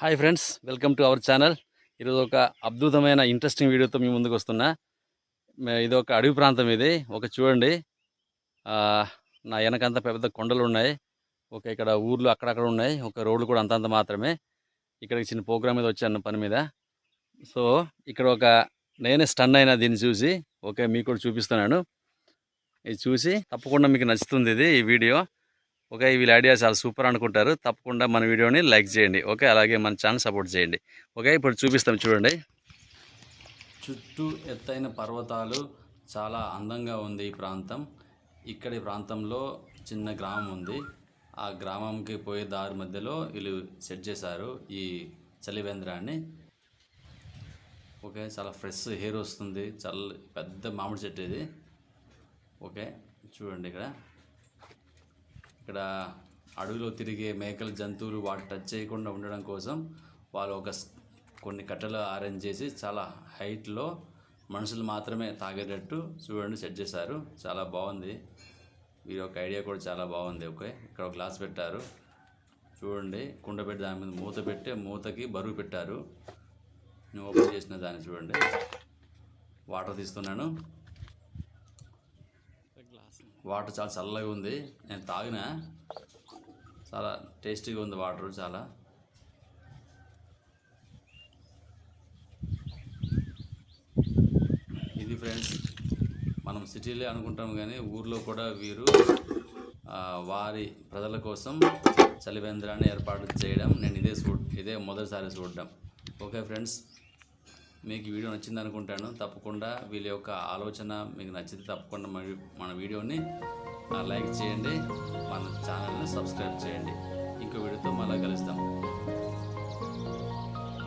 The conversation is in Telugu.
Hi friends welcome to our channel. ఈరోజు ఒక అద్భుతమైన ఇంట్రెస్టింగ్ వీడియోతో మీ ముందుకు వస్తున్నా. ఇది ఒక అడవి ప్రాంతం ఇది. ఒక చూడండి. నా వెనకంతా పెద్ద కొండలు ఉన్నాయి. ఒక ఇక్కడ ఊర్లు అక్కడక్కడ ఉన్నాయి. ఒక రోడ్లు కూడా అంతంత మాత్రమే. ఇక్కడికి చిన్న ప్రోగ్రామ్ మీద వచ్చాను పని మీద. సో ఇక్కడ ఒక నేనే స్టన్ అయినా దీన్ని చూసి ఓకే మీకు కూడా చూపిస్తున్నాను. ఇది చూసి తప్పకుండా మీకు నచ్చుతుంది ఇది ఈ వీడియో. ఓకే వీళ్ళ ఐడియా చాలా సూపర్ అనుకుంటారు. తప్పకుండా మన వీడియోని లైక్ చేయండి. ఓకే అలాగే మన ఛానల్ సపోర్ట్ చేయండి. ఓకే ఇప్పుడు చూపిస్తాం చూడండి. చుట్టూ ఎత్తైన పర్వతాలు చాలా అందంగా ఉంది ఈ ప్రాంతం. ఇక్కడి ప్రాంతంలో చిన్న గ్రామం ఉంది. ఆ గ్రామంకి పోయే దారి మధ్యలో వీళ్ళు సెట్ చేశారు ఈ చలివేంద్రాన్ని. ఓకే చాలా ఫ్రెష్ హెయిర్ వస్తుంది. చల్ల పెద్ద మామిడి చెట్టు ఇది. ఓకే చూడండి ఇక్కడ. ఇక్కడ అడవిలో తిరిగే మేకలు జంతువులు వాటి టచ్ చేయకుండా ఉండడం కోసం వాళ్ళు ఒక కొన్ని కట్టెలు అరేంజ్ చేసి చాలా హైట్లో మనుషులు మాత్రమే తాగేటట్టు చూడండి సెట్ చేశారు. చాలా బాగుంది. వీరి యొక్క ఐడియా కూడా చాలా బాగుంది. ఓకే ఇక్కడ ఒక గ్లాస్ పెట్టారు. చూడండి కుండ పెట్టి దాని మీద మూత పెట్టి మూతకి బరువు పెట్టారు. నేను ఓపెన్ చేసిన దాన్ని చూడండి. వాటర్ తీస్తున్నాను. వాటర్ చాలా చల్లగా ఉంది. నేను తాగిన. చాలా టేస్టీగా ఉంది వాటర్ చాలా. ఇది ఫ్రెండ్స్ మనం సిటీలో అనుకుంటాం కానీ ఊర్లో కూడా వీరు వారి ప్రజల కోసం చలివేంద్రాన్ని ఏర్పాటు చేయడం. నేను ఇదే చూ ఇదే మొదటిసారి చూడడం. ఓకే ఫ్రెండ్స్ మీకు ఈ వీడియో నచ్చింది అనుకుంటాను తప్పకుండా వీళ్ళ యొక్క ఆలోచన మీకు నచ్చితే తప్పకుండా మన మన వీడియోని లైక్ చేయండి మన ఛానల్ని సబ్స్క్రైబ్ చేయండి.